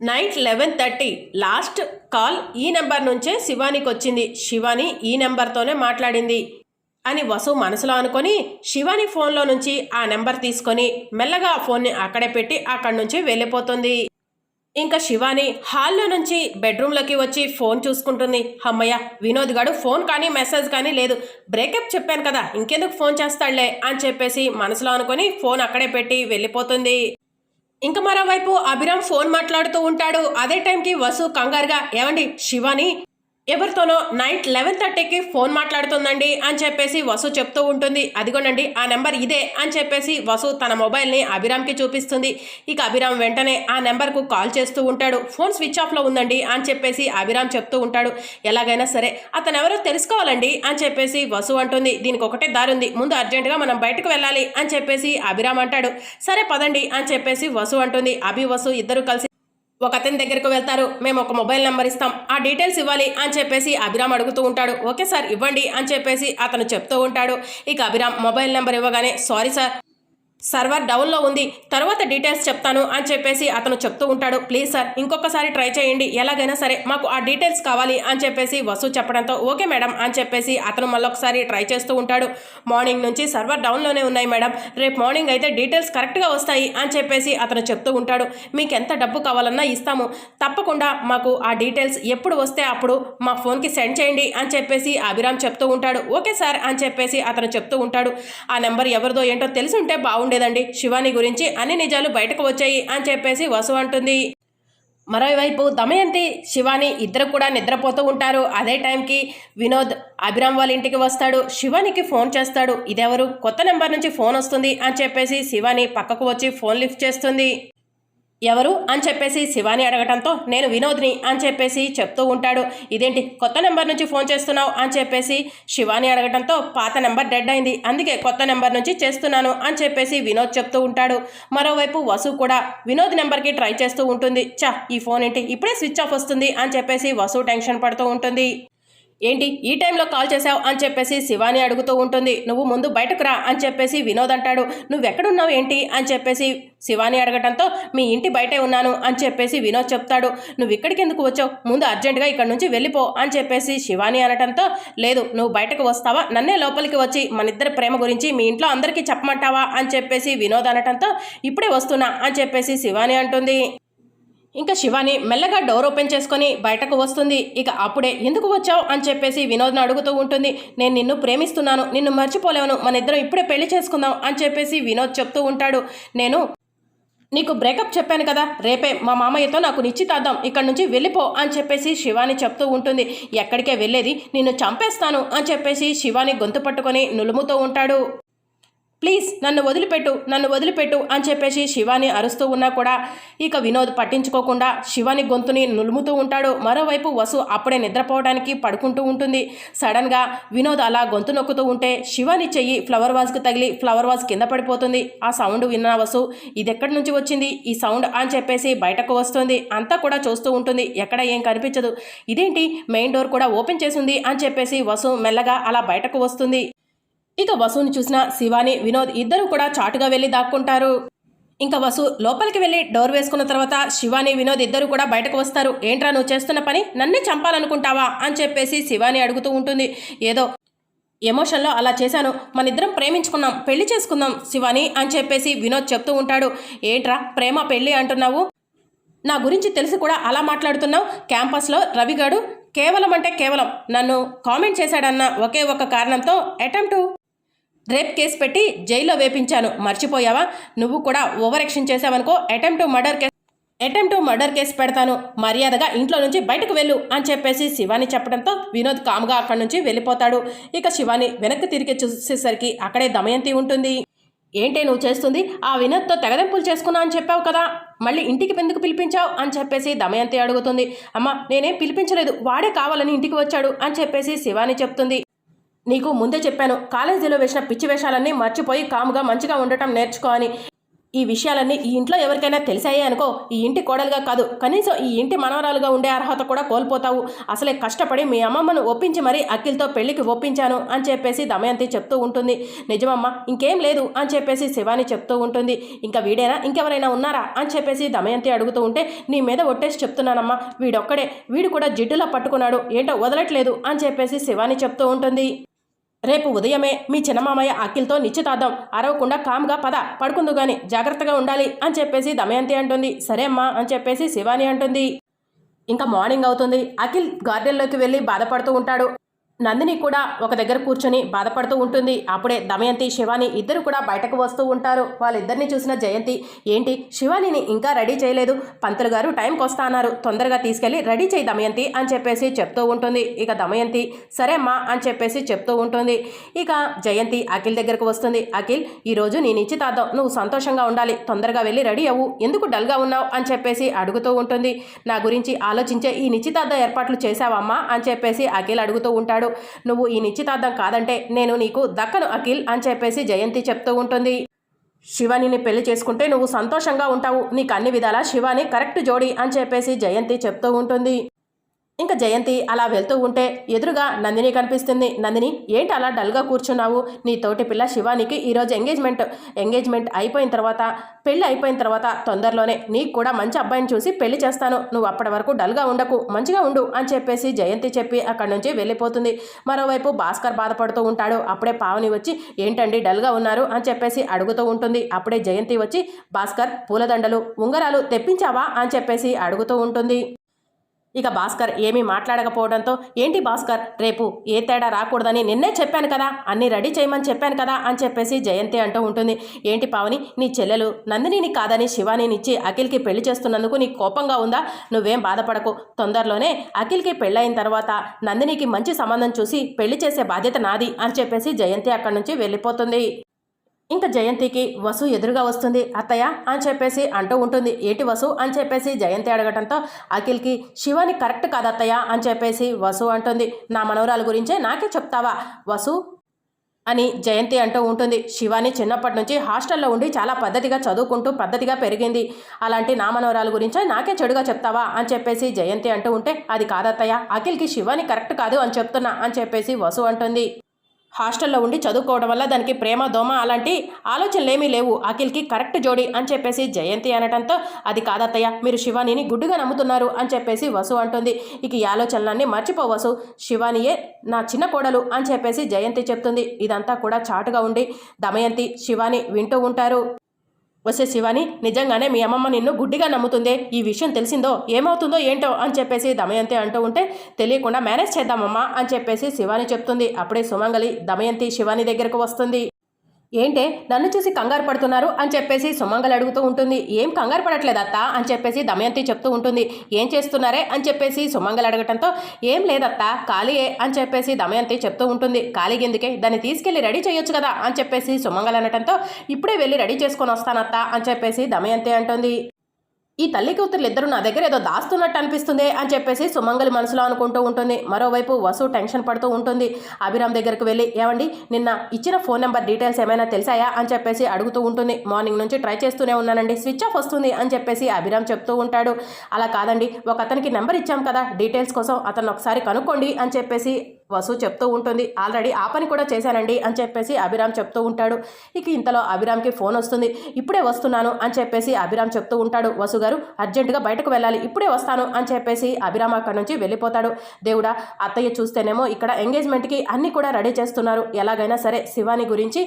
Night eleven thirty last call ఈ number నుంచే శివానికి వచ్చింది. శివాని ఈ నెంబర్తోనే మాట్లాడింది. అని వసు మనసులో అనుకొని శివాని ఫోన్లో నుంచి ఆ నెంబర్ తీసుకొని మెల్లగా ఆ ఫోన్ని అక్కడే పెట్టి అక్కడి నుంచి వెళ్ళిపోతుంది. ఇంకా శివాని హాల్లో నుంచి బెడ్రూమ్లోకి వచ్చి ఫోన్ చూసుకుంటుంది. అమ్మయ్య వినోద్ గాడు ఫోన్ కానీ మెసేజ్ కానీ లేదు. బ్రేకప్ చెప్పాను కదా ఇంకెందుకు ఫోన్ చేస్తాడులే అని చెప్పేసి మనసులో అనుకొని ఫోన్ అక్కడే పెట్టి వెళ్ళిపోతుంది. ఇంకా మరోవైపు అభిరామ్ ఫోన్ మాట్లాడుతూ ఉంటాడు. అదే టైంకి వసు కంగారుగా ఏమండి శివాని ఎవరితోనో నైట్ లెవెన్ థర్టీకి ఫోన్ మాట్లాడుతుందండి అని చెప్పేసి వసు చెప్తూ ఉంటుంది. అదిగోనండి ఆ నెంబర్ ఇదే అని చెప్పేసి వసు తన మొబైల్ని అభిరామ్కి చూపిస్తుంది. ఇక అభిరామ్ వెంటనే ఆ నెంబర్కు కాల్ చేస్తూ ఉంటాడు. ఫోన్ స్విచ్ ఆఫ్లో ఉందండి అని చెప్పేసి అభిరామ్ చెప్తూ ఉంటాడు. ఎలాగైనా సరే అతను ఎవరో తెలుసుకోవాలండి అని చెప్పేసి వసు అంటుంది. దీనికి ఒకటే దారి ఉంది. ముందు అర్జెంటుగా మనం బయటకు వెళ్ళాలి అని చెప్పేసి అభిరామ్ అంటాడు. సరే పదండి అని చెప్పేసి వసు అంటుంది. అభి వసు ఇద్దరు కలిసి ఒక అతని దగ్గరకు వెళ్తారు. మేము ఒక మొబైల్ నెంబర్ ఇస్తాం. ఆ డీటెయిల్స్ ఇవ్వాలి అని చెప్పేసి అభిరామ్ అడుగుతూ ఉంటాడు. ఓకే సార్ ఇవ్వండి అని చెప్పేసి అతను చెప్తూ ఉంటాడు. ఇక అభిరామ్ మొబైల్ నెంబర్ ఇవ్వగానే సారీ సార్ సర్వర్ డౌన్లో ఉంది. తర్వాత డీటెయిల్స్ చెప్తాను అని చెప్పేసి అతను చెప్తూ ఉంటాడు. ప్లీజ్ సార్ ఇంకొకసారి ట్రై చేయండి. ఎలాగైనా సరే మాకు ఆ డీటెయిల్స్ కావాలి అని చెప్పేసి వసు చెప్పడంతో ఓకే మేడం అని చెప్పేసి అతను మళ్ళొకసారి ట్రై చేస్తూ ఉంటాడు. మార్నింగ్ నుంచి సర్వర్ డౌన్లోనే ఉన్నాయి మేడం. రేపు మార్నింగ్ అయితే డీటెయిల్స్ కరెక్ట్గా వస్తాయి అని చెప్పేసి అతను చెప్తూ ఉంటాడు. మీకు ఎంత డబ్బు కావాలన్నా ఇస్తాము. తప్పకుండా మాకు ఆ డీటెయిల్స్ ఎప్పుడు వస్తే అప్పుడు మా ఫోన్కి సెండ్ చేయండి అని చెప్పేసి అభిరామ్ చెప్తూ ఉంటాడు. ఓకే సార్ అని చెప్పేసి అతను చెప్తూ ఉంటాడు. ఆ నెంబర్ ఎవరిదో ఏంటో తెలిసి ఉంటే ఉండేదండి శివాని గురించి అన్ని నిజాలు బయటకు వచ్చాయి అని చెప్పేసి వసు అంటుంది. మరోవైపు దమయంతి శివాని ఇద్దరు కూడా నిద్రపోతూ ఉంటారు. అదే టైంకి వినోద్ అభిరామ్ వాళ్ళ ఇంటికి వస్తాడు. శివానికి ఫోన్ చేస్తాడు. ఇదెవరు? కొత్త నెంబర్ నుంచి ఫోన్ వస్తుంది అని చెప్పేసి శివాని పక్కకు వచ్చి ఫోన్ లిఫ్ట్ చేస్తుంది. ఎవరు అని చెప్పేసి శివాని అడగటంతో నేను వినోద్ని అని చెప్పేసి చెప్తూ ఉంటాడు. ఇదేంటి కొత్త నెంబర్ నుంచి ఫోన్ చేస్తున్నావు అని చెప్పేసి శివాని అడగటంతో పాత నెంబర్ డెడ్ అయింది. అందుకే కొత్త నెంబర్ నుంచి చేస్తున్నాను అని చెప్పేసి వినోద్ చెప్తూ ఉంటాడు. మరోవైపు వసు కూడా వినోద్ నెంబర్కి ట్రై చేస్తూ ఉంటుంది. చా ఈ ఫోన్ ఏంటి? ఇప్పుడే స్విచ్ ఆఫ్ వస్తుంది అని చెప్పేసి వసు టెన్షన్ పడుతూ ఉంటుంది. ఏంటి? ఈ టైంలో కాల్ చేసావు అని చెప్పేసి శివాని అడుగుతూ ఉంటుంది. నువ్వు ముందు బయటకు రా అని చెప్పేసి వినోద్ అంటాడు. నువ్వెక్కడున్నావు ఏంటి? అని చెప్పేసి శివాని అడగటంతో మీ ఇంటి బయటే ఉన్నాను అని చెప్పేసి వినోద్ చెప్తాడు. నువ్వు ఇక్కడికి ఎందుకు వచ్చావు? ముందు అర్జెంటుగా ఇక్కడ నుంచి వెళ్ళిపో అని చెప్పేసి శివాని అనటంతో లేదు నువ్వు బయటకు వస్తావా? నన్నే లోపలికి వచ్చి మన ఇద్దరి ప్రేమ గురించి మీ ఇంట్లో అందరికీ చెప్పమంటావా? అని చెప్పేసి వినోద్ అనటంతో ఇప్పుడే వస్తున్నా అని చెప్పేసి శివాని అంటుంది. ఇంకా శివాని మెల్లగా డోర్ ఓపెన్ చేసుకొని బయటకు వస్తుంది. ఇక అప్పుడే ఎందుకు వచ్చావు అని చెప్పేసి వినోద్ను అడుగుతూ ఉంటుంది. నేను నిన్ను ప్రేమిస్తున్నాను నిన్ను మర్చిపోలేవను మన ఇద్దరం ఇప్పుడే పెళ్ళి చేసుకుందాం అని చెప్పేసి వినోద్ చెప్తూ ఉంటాడు. నేను నీకు బ్రేకప్ చెప్పాను కదా రేపే మా మామయ్యతో నాకు నిశ్చితార్థం ఇక్కడ నుంచి వెళ్ళిపో అని చెప్పేసి శివాని చెప్తూ ఉంటుంది. ఎక్కడికే వెళ్ళేది? నిన్ను చంపేస్తాను అని చెప్పేసి శివాని గొంతు పట్టుకొని నులుముతూ ఉంటాడు. ప్లీజ్ నన్ను వదిలిపెట్టు నన్ను వదిలిపెట్టు అని చెప్పేసి శివాని అరుస్తూ ఉన్నా కూడా ఇక వినోద్ పట్టించుకోకుండా శివాని గొంతుని నులుముతూ ఉంటాడు. మరోవైపు వసు అప్పుడే నిద్రపోవడానికి పడుకుంటూ ఉంటుంది. సడన్గా వినోద్ అలా గొంతు నొక్కుతూ ఉంటే శివాని చెయ్యి ఫ్లవర్ వాజ్కి తగిలి ఫ్లవర్ వాజ్ కింద పడిపోతుంది. ఆ సౌండ్ విన్న వసు ఇది ఎక్కడి నుంచి వచ్చింది? ఈ సౌండ్ అని చెప్పేసి బయటకు వస్తుంది. అంతా కూడా చూస్తూ ఉంటుంది. ఎక్కడ ఏం కనిపించదు. ఇదేంటి? మెయిన్ డోర్ కూడా ఓపెన్ చేసింది అని చెప్పేసి వసు మెల్లగా అలా బయటకు వస్తుంది. ఇక వసుని చూసిన శివాని వినోద్ ఇద్దరు కూడా చాటుగా వెళ్ళి దాక్కుంటారు. ఇంకా వసు లోపలికి వెళ్ళి డోర్ వేసుకున్న తర్వాత శివాని వినోద్ ఇద్దరు కూడా బయటకు వస్తారు. ఏంట్రా నువ్వు చేస్తున్న పని? నన్నే చంపాలనుకుంటావా? అని చెప్పేసి శివాని అడుగుతూ ఉంటుంది. ఏదో ఎమోషన్లో అలా చేశాను. మన ఇద్దరం ప్రేమించుకున్నాం. పెళ్ళి చేసుకుందాం శివాని అని చెప్పేసి వినోద్ చెప్తూ ఉంటాడు. ఏంట్రా ప్రేమ పెళ్ళి అంటున్నావు? నా గురించి తెలిసి కూడా అలా మాట్లాడుతున్నావు? క్యాంపస్లో రవిగాడు కేవలం అంటే కేవలం నన్ను కామెంట్ చేశాడన్న ఒకే ఒక కారణంతో అటెంప్ట్ రేప్ కేసు పెట్టి జైల్లో వేపించాను. మర్చిపోయావా? నువ్వు కూడా over action చేసావనుకో attempt murder case attempt murder case పెడతాను. మర్యాదగా ఇంట్లో నుంచి బయటకు వెళ్ళు అని చెప్పేసి శివాని చెప్పడంతో వినోద్ కామ్గా అక్కడి నుంచి వెళ్ళిపోతాడు. ఇక శివాని వెనక్కి తిరిగి చూసేసరికి అక్కడే దమయంతి ఉంటుంది. ఏంటే నువ్వు చేస్తుంది? ఆ వినోద్తో తెగదెంపులు చేసుకున్నా అని చెప్పావు కదా. మళ్ళీ ఇంటికి ఎందుకు పిలిపించావు? అని చెప్పేసి దమయంతి అడుగుతుంది. అమ్మ నేనేం పిలిపించలేదు. వాడే కావాలని ఇంటికి వచ్చాడు అని చెప్పేసి శివాని చెప్తుంది. నీకు ముందే చెప్పాను. కాలేజీలో వేసిన పిచ్చి వేషాలన్నీ మర్చిపోయి కాముగా మంచిగా ఉండటం నేర్చుకో అని. ఈ విషయాలన్నీ ఈ ఇంట్లో ఎవరికైనా తెలిసాయే అనుకో ఈ ఇంటి కోడలుగా కాదు. కనీసం ఈ ఇంటి మనవరాలుగా ఉండే అర్హత కూడా కోల్పోతావు. అసలే కష్టపడి మీ అమ్మమ్మను ఒప్పించి మరీ అఖిల్తో పెళ్ళికి ఒప్పించాను అని చెప్పేసి దమయంతి చెప్తూ ఉంటుంది. నిజమమ్మ ఇంకేం లేదు అని చెప్పేసి శివాని చెప్తూ ఉంటుంది. ఇంకా వీడేనా? ఇంకెవరైనా ఉన్నారా? అని చెప్పేసి దమయంతి అడుగుతూ ఉంటే నీ మీద ఒట్టేసి చెప్తున్నానమ్మా. వీడొక్కడే. వీడు కూడా జిడ్డులా పట్టుకున్నాడు. ఏంటో వదలట్లేదు అని చెప్పేసి శివాని చెప్తూ ఉంటుంది. రేపు ఉదయమే మీ చిన్నమామయ్య అఖిల్తో నిశ్చితార్థం. అరవకుండా కామ్గా పద పడుకుందు గాని జాగ్రత్తగా ఉండాలి అని చెప్పేసి దమయంతి అంటుంది. సరే అమ్మా అని చెప్పేసి శివాని అంటుంది. ఇంకా మార్నింగ్ అవుతుంది. అఖిల్ గార్డెన్లోకి వెళ్ళి బాధపడుతూ ఉంటాడు. నందిని కూడా ఒక దగ్గర కూర్చొని బాధపడుతూ ఉంటుంది. అప్పుడే దమయంతి శివాని ఇద్దరు కూడా బయటకు వస్తూ ఉంటారు. వాళ్ళిద్దరిని చూసిన జయంతి ఏంటి? శివానిని ఇంకా రెడీ చేయలేదు. పంతులు గారు టైంకి వస్తా అన్నారు. తొందరగా తీసుకెళ్ళి రెడీ చేయి దమయంతి అని చెప్పేసి చెప్తూ ఉంటుంది. ఇక దమయంతి సరే అమ్మా అని చెప్పేసి చెప్తూ ఉంటుంది. ఇక జయంతి అఖిల్ దగ్గరకు వస్తుంది. అఖిల్ ఈరోజు నీ నిశ్చితార్థం. నువ్వు సంతోషంగా ఉండాలి. తొందరగా వెళ్ళి రెడీ అవ్వు. ఎందుకు డల్గా ఉన్నావు? అని చెప్పేసి అడుగుతూ ఉంటుంది. నా గురించి ఆలోచించే ఈ నిశ్చితార్థ ఏర్పాట్లు చేశావమ్మా అని చెప్పేసి అఖిల్ అడుగుతూ ఉంటాడు. నువ్వు ఈ నిశ్చితార్థం కాదంటే నేను నీకు దక్కను అఖిల్ అని చెప్పేసి జయంతి చెప్తూ ఉంటుంది. శివానిని పెళ్ళి చేసుకుంటే నువ్వు సంతోషంగా ఉంటావు. నీకు అన్ని విధాలా శివాని కరెక్ట్ జోడి అని చెప్పేసి జయంతి చెప్తూ ఉంటుంది. ఇంకా జయంతి అలా వెళ్తూ ఉంటే ఎదురుగా నందిని కనిపిస్తుంది. నందిని ఏంటి అలా డల్గా కూర్చున్నావు? నీ తోటి పిల్ల శివానికి ఈరోజు ఎంగేజ్మెంట్. ఎంగేజ్మెంట్ అయిపోయిన తర్వాత పెళ్ళి అయిపోయిన తర్వాత తొందరలోనే నీకు కూడా మంచి అబ్బాయిని చూసి పెళ్ళి చేస్తాను. నువ్వు అప్పటి వరకు డల్గా ఉండకు. మంచిగా ఉండు అని చెప్పేసి జయంతి చెప్పి అక్కడి నుంచి వెళ్ళిపోతుంది. మరోవైపు భాస్కర్ బాధపడుతూ ఉంటాడు. అప్పుడే పావని వచ్చి ఏంటండి డల్గా ఉన్నారు? అని చెప్పేసి అడుగుతూ ఉంటుంది. అప్పుడే జయంతి వచ్చి భాస్కర్ పూలదండలు ఉంగరాలు తెప్పించావా? అని చెప్పేసి అడుగుతూ ఉంటుంది. ఇక భాస్కర్ ఏమీ మాట్లాడకపోవడంతో ఏంటి భాస్కర్ రేపు ఏ తేడా రాకూడదని నిన్నే చెప్పాను కదా అన్ని రెడీ చేయమని చెప్పాను కదా అని చెప్పేసి జయంతి అంటూ ఉంటుంది. ఏంటి పావని నీ చెల్లెలు నందినిని కాదని శివానినిచ్చి అఖిల్కి పెళ్ళి చేస్తున్నందుకు నీ కోపంగా ఉందా? నువ్వేం బాధపడకు. తొందరలోనే అఖిల్కి పెళ్ళైన తర్వాత నందినికి మంచి సంబంధం చూసి పెళ్ళి చేసే బాధ్యత నాది అని చెప్పేసి జయంతి అక్కడి నుంచి వెళ్ళిపోతుంది. ఇంకా జయంతికి వసు ఎదురుగా వస్తుంది అత్తయ్య అని చెప్పేసి అంటూ ఉంటుంది. ఏటి వసు అని చెప్పేసి జయంతి అడగటంతో అఖిల్కి శివాని కరెక్ట్ కాదు అత్తయ్య అని చెప్పేసి వసు అంటుంది. నా మనవరాల గురించే నాకే చెప్తావా? వసు అని జయంతి అంటూ ఉంటుంది. శివాని చిన్నప్పటి నుంచి హాస్టల్లో ఉండి చాలా పద్ధతిగా చదువుకుంటూ పద్ధతిగా పెరిగింది. అలాంటి నా మనవరాల గురించే నాకే చెడుగా చెప్తావా? అని చెప్పేసి జయంతి అంటూ ఉంటే అది కాదత్తయ్య అఖిల్కి శివాని కరెక్ట్ కాదు అని చెప్తున్నా అని చెప్పేసి వసు అంటుంది. హాస్టల్లో ఉండి చదువుకోవడం వల్ల దానికి ప్రేమ దోమ అలాంటి ఆలోచనలు ఏమీ లేవు. అఖిల్కి కరెక్ట్ జోడి అని చెప్పేసి జయంతి అనటంతో అది కాదత్తయ్య మీరు శివానిని గుడ్డుగా నమ్ముతున్నారు అని చెప్పేసి వసు అంటుంది. ఇక ఈ ఆలోచనలన్నీ మర్చిపోవసు శివానియే నా చిన్న కోడలు అని చెప్పేసి జయంతి చెప్తుంది. ఇదంతా కూడా చాటుగా ఉండి దమయంతి శివాని వింటూ ఉంటారు. వసే శివాని నిజంగానే మీ అమ్మమ్మ నిన్ను గుడ్డిగా నమ్ముతుందే? ఈ విషయం తెలిసిందో ఏమవుతుందో ఏంటో అని చెప్పేసి దమయంతి అంటూ ఉంటే తెలియకుండా మేనేజ్ చేద్దామమ్మా అని చెప్పేసి శివాని చెప్తుంది. అప్పుడే సుమంగలి దమయంతి శివాని దగ్గరకు వస్తుంది. ఏంటే నన్ను చూసి కంగారు పడుతున్నారు అని చెప్పేసి సుమంగలు అడుగుతూ ఉంటుంది. ఏం కంగారు పడట్లేదు అత్త అని చెప్పేసి దమయంతి చెప్తూ ఉంటుంది. ఏం చేస్తున్నారే అని చెప్పేసి సుమంగలు అడగటంతో ఏం లేదత్త ఖాళీయే అని చెప్పేసి దమయంతి చెప్తూ ఉంటుంది. ఖాళీ ఎందుకే దాన్ని తీసుకెళ్ళి రెడీ చేయొచ్చు కదా అని చెప్పేసి సుమంగలు అనటంతో ఇప్పుడే వెళ్ళి రెడీ చేసుకొని వస్తానత్త అని చెప్పేసి దమయంతి అంటుంది. ఈ తల్లి కూతురు ఇద్దరు నా దగ్గర ఏదో దాస్తున్నట్టు అనిపిస్తుంది అని చెప్పేసి సుమంగలి మనసులో అనుకుంటూ ఉంటుంది. మరోవైపు వసు టెన్షన్ పడుతూ ఉంటుంది. అభిరామ్ దగ్గరకు వెళ్ళి ఏమండి నిన్న ఇచ్చిన ఫోన్ నెంబర్ డీటెయిల్స్ ఏమైనా తెలిసాయా? అని చెప్పేసి అడుగుతూ ఉంటుంది. మార్నింగ్ నుంచి ట్రై చేస్తూనే ఉన్నానండి. స్విచ్ ఆఫ్ వస్తుంది అని చెప్పేసి అభిరామ్ చెప్తూ ఉంటాడు. అలా కాదండి ఒక అతనికి నెంబర్ ఇచ్చాం కదా డీటెయిల్స్ కోసం అతను ఒకసారి కనుక్కోండి అని చెప్పేసి వసు చెప్తూ ఉంటుంది ఆల్రెడీ ఆ పని కూడా చేశానండి అని చెప్పేసి అభిరామ్ చెప్తూ ఉంటాడు. ఇక ఇంతలో అభిరామ్కి ఫోన్ వస్తుంది ఇప్పుడే వస్తున్నాను అని చెప్పేసి అభిరామ్ చెప్తూ ఉంటాడు. వసు గారు అర్జెంటుగా బయటకు వెళ్ళాలి ఇప్పుడే వస్తాను అని చెప్పేసి అభిరామ్ అక్కడ నుంచి వెళ్ళిపోతాడు. దేవుడా అత్తయ్య చూస్తేనేమో ఇక్కడ ఎంగేజ్మెంట్కి అన్నీ కూడా రెడీ చేస్తున్నారు. ఎలాగైనా సరే శివాని గురించి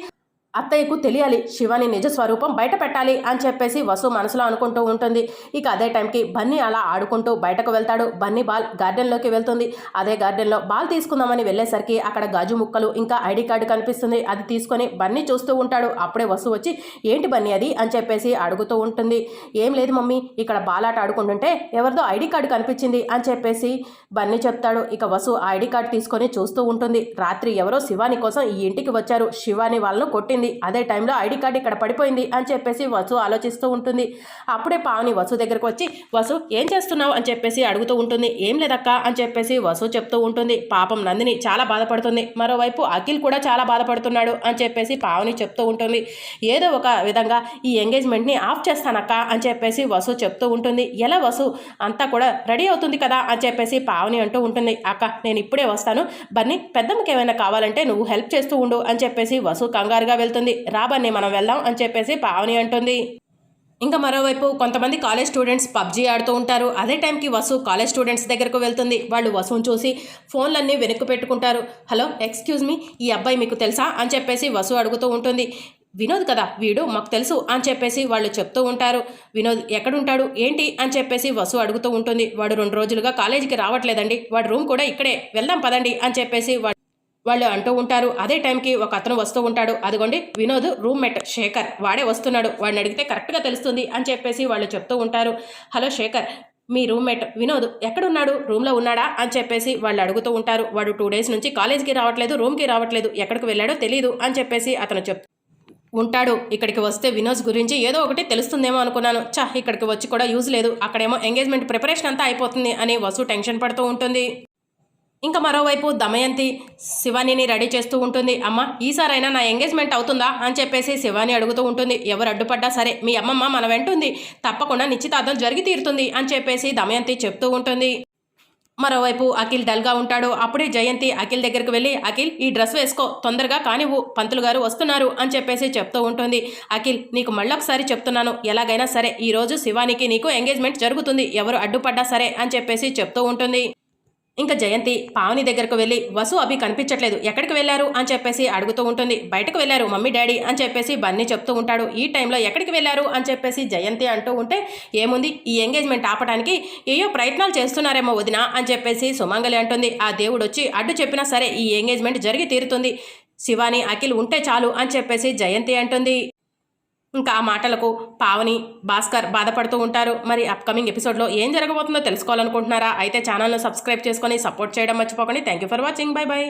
అత్తయ్యకు తెలియాలి శివాని నిజ స్వరూపం బయట పెట్టాలి అని చెప్పేసి వసు మనసులో అనుకుంటూ ఉంటుంది. ఇక అదే టైంకి బన్నీ అలా ఆడుకుంటూ బయటకు వెళ్తాడు. బన్నీ బాల్ గార్డెన్లోకి వెళ్తుంది. అదే గార్డెన్లో బాల్ తీసుకుందామని వెళ్ళేసరికి అక్కడ గాజు ముక్కలు ఇంకా ఐడి కార్డు కనిపిస్తుంది. అది తీసుకొని బన్నీ చూస్తూ ఉంటాడు. అప్పుడే వసు వచ్చి ఏంటి బన్నీ అది? అని చెప్పేసి అడుగుతూ ఉంటుంది. ఏం లేదు మమ్మీ ఇక్కడ బాలాట ఆడుకుంటుంటే ఎవరిదో ఐడి కార్డు కనిపించింది అని చెప్పేసి బన్నీ చెప్తాడు. ఇక వసు ఆ ఐడి కార్డు తీసుకొని చూస్తూ ఉంటుంది. రాత్రి ఎవరో శివాని కోసం ఈ ఇంటికి వచ్చారు. శివాని వాళ్ళను కొట్టింది. పడిపోయింది. అదే టైంలో ఐడి కార్డు ఇక్కడ పడిపోయింది అని చెప్పేసి వసు ఆలోచిస్తూ ఉంటుంది. అప్పుడే పావని వసు దగ్గరకు వచ్చి వసు ఏం చేస్తున్నావు? అని చెప్పేసి అడుగుతూ ఉంటుంది. ఏం లేదక్క అని చెప్పేసి వసు చెప్తూ ఉంటుంది. పాపం నందిని చాలా బాధపడుతుంది. మరోవైపు అఖిల్ కూడా చాలా బాధపడుతున్నాడు అని చెప్పేసి పావని చెప్తూ ఉంటుంది. ఏదో ఒక విధంగా ఈ ఎంగేజ్మెంట్ని ఆఫ్ చేస్తానక్క అని చెప్పేసి వసు చెప్తూ ఉంటుంది. ఎలా వసు? అంతా కూడా రెడీ అవుతుంది కదా అని చెప్పేసి పావని అంటూ ఉంటుంది. అక్క నేను ఇప్పుడే వస్తాను. బన్నీ పెద్దమ్మకి ఏమైనా కావాలంటే నువ్వు హెల్ప్ చేస్తూ ఉండు అని చెప్పేసి వసు కంగారుగా వెళ్తుంది. రా మనం వెళ్దాం అని చెప్పేసి పావని అంటుంది. ఇంకా మరోవైపు కొంతమంది కాలేజ్ స్టూడెంట్స్ పబ్జీ ఆడుతూ ఉంటారు. అదే టైంకి వసు కాలేజ్ స్టూడెంట్స్ దగ్గరకు వెళ్తుంది. వాళ్ళు వసుని చూసి ఫోన్లన్నీ వెనక్కు పెట్టుకుంటారు. హలో ఎక్స్క్యూజ్ మీ ఈ అబ్బాయి మీకు తెలుసా? అని చెప్పేసి వసు అడుగుతూ ఉంటుంది. వినోద్ కదా వీడు మాకు తెలుసు అని చెప్పేసి వాళ్ళు చెప్తూ ఉంటారు. వినోద్ ఎక్కడుంటాడు? ఏంటి? అని చెప్పేసి వసు అడుగుతూ ఉంటుంది. వాడు రెండు రోజులుగా కాలేజీకి రావట్లేదండి. వాడు రూమ్ కూడా ఇక్కడే. వెళ్దాం పదండి అని చెప్పేసి వాడు వాళ్ళు అంటూ ఉంటారు అదే టైంకి ఒక అతను వస్తూ ఉంటాడు. అదిగోండి వినోద్ రూమ్మేట్ శేఖర్ వాడే వస్తున్నాడు. వాడిని అడిగితే కరెక్ట్గా తెలుస్తుంది అని చెప్పేసి వాళ్ళు చెప్తూ ఉంటారు. హలో శేఖర్ మీ రూమ్మేట్ వినోద్ ఎక్కడున్నాడు? రూమ్లో ఉన్నాడా? అని చెప్పేసి వాళ్ళు అడుగుతూ ఉంటారు. వాడు టూ డేస్ నుంచి కాలేజ్కి రావట్లేదు రూమ్కి రావట్లేదు ఎక్కడికి వెళ్ళాడో తెలియదు అని చెప్పేసి అతను చెప్ ఉంటాడు. ఇక్కడికి వస్తే వినోద్ గురించి ఏదో ఒకటి తెలుస్తుందేమో అనుకున్నాను. చా ఇక్కడికి వచ్చి కూడా యూజ్ లేదు. అక్కడేమో ఎంగేజ్మెంట్ ప్రిపరేషన్ అంతా అయిపోతుంది అని వసు టెన్షన్ పడుతూ ఉంటుంది. ఇంకా మరోవైపు దమయంతి శివానీని రెడీ చేస్తూ ఉంటుంది. అమ్మ ఈసారైనా నా ఎంగేజ్మెంట్ అవుతుందా? అని చెప్పేసి శివాని అడుగుతూ ఉంటుంది. ఎవరు అడ్డుపడ్డా సరే మీ అమ్మమ్మ మన వెంటుంది. తప్పకుండా నిశ్చితార్థం జరిగి తీరుతుంది అని చెప్పేసి దమయంతి చెప్తూ ఉంటుంది. మరోవైపు అఖిల్ డల్గా ఉంటాడు. అప్పుడే జయంతి అఖిల్ దగ్గరికి వెళ్ళి అఖిల్ ఈ డ్రెస్ వేసుకో తొందరగా కానివ్వు పంతులు గారు వస్తున్నారు అని చెప్పేసి చెప్తూ ఉంటుంది. అఖిల్ నీకు మళ్ళొకసారి చెప్తున్నాను. ఎలాగైనా సరే ఈరోజు శివానికి నీకు ఎంగేజ్మెంట్ జరుగుతుంది. ఎవరు అడ్డుపడ్డా సరే అని చెప్పేసి చెప్తూ ఉంటుంది. ఇంకా జయంతి పావని దగ్గరకు వెళ్ళి వసు అభి కనిపించట్లేదు ఎక్కడికి వెళ్ళారు? అని చెప్పేసి అడుగుతూ ఉంటుంది. బయటకు వెళ్ళారు మమ్మీ డాడీ అని చెప్పేసి బన్నీ చెప్తూ ఉంటాడు. ఈ టైంలో ఎక్కడికి వెళ్ళారు? అని చెప్పేసి జయంతి అంటూ ఉంటే ఏముంది? ఈ ఎంగేజ్మెంట్ ఆపడానికి ఏయో ప్రయత్నాలు చేస్తున్నారేమో వదిన అని చెప్పేసి సుమంగలి అంటుంది. ఆ దేవుడు వచ్చి అడ్డు చెప్పినా సరే ఈ ఎంగేజ్మెంట్ జరిగి తీరుతుంది. శివాని అఖిల్ ఉంటే చాలు అని చెప్పేసి జయంతి అంటుంది. ఇంకా ఆ మాటలకు పావని భాస్కర్ బాధపడుతూ ఉంటారు. మరి అప్కమింగ్ ఎపిసోడ్లో ఏం జరగబోతుందో తెలుసుకోవాలనుకుంటున్నారా? అయితే ఛానల్ను సబ్స్క్రైబ్ చేసుకొని సపోర్ట్ చేయడం మర్చిపోకండి. Thank you for watching bye bye